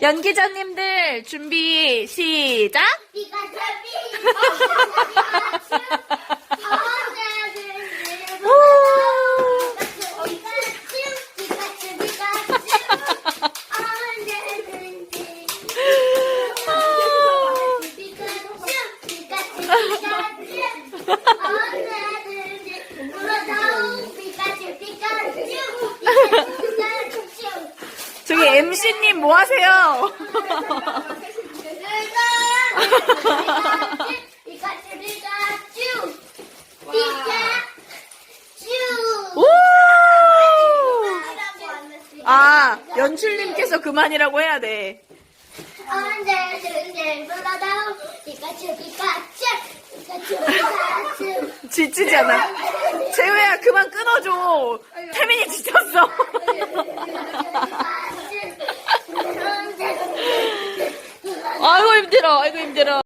연기자님들 준비 시작. 저기 MC님 뭐 하세요? 오! 아, 연출님께서 그만이라고 해야 돼. 언제든지 불러도 피카츄 피카츄 피카츄 피카츄 지치지 않아. 재우야, 그만 끊어줘. 태민이 지쳤어. 아이고 힘들어, 아이고 힘들어.